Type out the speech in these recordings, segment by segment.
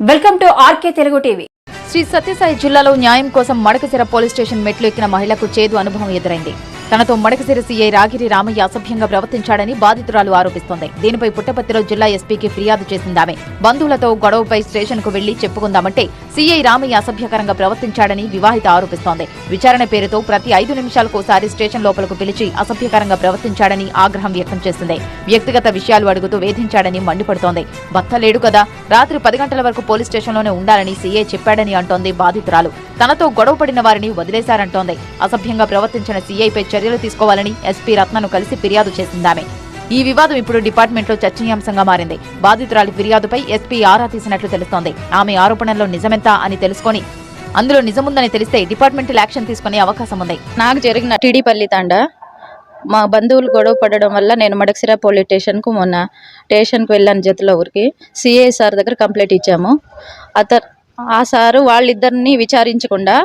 Welcome to RK Telugu TV. Sri Sathyasai జిల్లాలో న్యాయం కోసం మడకసిర పోలీస్ స్టేషన్ మెట్లు ఎక్కిన మహిళకు చేదు అనుభవం ఎదురైంది. తనతో మడకసిరి సీఐ రాగిరి రామయ్య అసభ్యంగా ప్రవర్తించాడని బాధితురాలు ఆరోపిస్తోంది. దీనిపై పుట్టపర్తిలో జిల్లా ఎస్పీకి ఫిర్యాదు చేసిందామె బంధువులతో గొడవపై స్టేషన్కు వెళ్ళి చెప్పుకుందామంటే సీఐ రామయ్య అసభ్యకరంగా ప్రవర్తించాడని వివాహిత ఆరోపిస్తోంది. విచారణ పేరుతో ప్రతి ఐదు నిమిషాలకోసారి స్టేషన్ లోపలకు పిలిచి అసభ్యకరంగా ప్రవర్తించాడని ఆగ్రహం వ్యక్తం చేసింది. వ్యక్తిగత విషయాలు అడుగుతూ వేధించాడని మండిపడుతోంది. భర్త లేడు కదా? రాత్రి పది గంటల వరకు పోలీస్ స్టేషన్లోనే ఉండాలని సీఐ చెప్పాడని అంటోంది బాధితురాలు. తనతో గొడవపడిన వారిని వదిలేశారంటోంది. అసభ్యంగా ప్రవర్తించిన సీఐపై చర్యలు తీసుకోవాలని ఎస్పీ రత్నను కలిసి ఫిర్యాదు చేసిందామె. ఈ వివాదం ఇప్పుడు డిపార్ట్మెంట్లో చర్చనీయాంశంగా మారింది. బాధితురాలి ఫిర్యాదుపై ఎస్పీ ఆరా తీసినట్లు తెలుస్తోంది. ఆమె ఆరోపణల్లో నిజమెంతా అని తెలుసుకొని అందులో నిజముందని తెలిస్తే డిపార్ట్మెంటల్ యాక్షన్ తీసుకునే అవకాశం ఉంది నాకు జరిగిన టీడీపల్లి తాండ. మా బంధువులు గొడవ పడడం వల్ల నేను మడక్సిరా పోలీస్ స్టేషన్కు మొన్న స్టేషన్కి వెళ్ళాను జతలో ఊరికి. సిఐ సార్ దగ్గర కంప్లైంట్ ఇచ్చాము. అతను ఆ సారు వాళ్ళిద్దరిని విచారించకుండా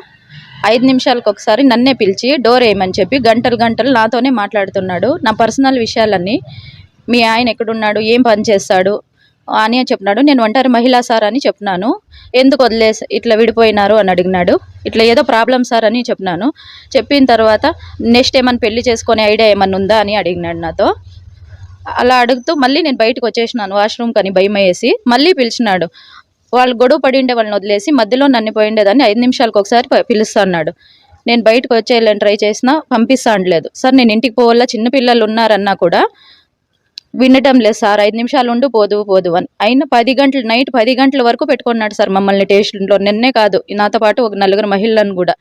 ఐదు నిమిషాలకు ఒకసారి నన్నే పిలిచి డోర్ వేయమని చెప్పి గంటలు గంటలు నాతోనే మాట్లాడుతున్నాడు. నా పర్సనల్ విషయాలన్నీ మీ ఆయన ఎక్కడున్నాడు ఏం పని చేస్తాడు అని చెప్పినాడు. నేను ఒంటరి మహిళా సార్ అని చెప్పినాను. ఎందుకు వదిలేసి ఇట్లా విడిపోయినారు అని అడిగినాడు. ఇట్లా ఏదో ప్రాబ్లం సార్ అని చెప్పినాను. చెప్పిన తర్వాత నెక్స్ట్ ఏమైనా పెళ్ళి చేసుకునే ఐడియా ఏమైనా ఉందా అని అడిగినాడు నాతో. అలా అడుగుతూ మళ్ళీ నేను బయటకు వచ్చేసినాను వాష్రూమ్ అని భయం వేసి మళ్ళీ పిలిచినాడు. వాళ్ళు గొడవ పడి ఉండే వాళ్ళని వదిలేసి మధ్యలో నన్ను పోయిండేదాన్ని ఐదు నిమిషాలకు ఒకసారి పిలుస్తున్నాడు పిలుస్తా అన్నాడు. నేను బయటకు వచ్చేయాలని ట్రై చేసినా పంపిస్తా అనలేదు. సార్ నేను ఇంటికి పోవాలా? చిన్న పిల్లలు ఉన్నారన్నా కూడా వినటం లేదు సార్. ఐదు నిమిషాలు ఉండు పోదు పోదు అని. అయినా పది గంటలు నైట్ పది గంటల వరకు పెట్టుకున్నాడు సార్ మమ్మల్ని స్టేషన్లో. నిన్నే కాదు నాతో పాటు ఒక నలుగురు మహిళలను కూడా.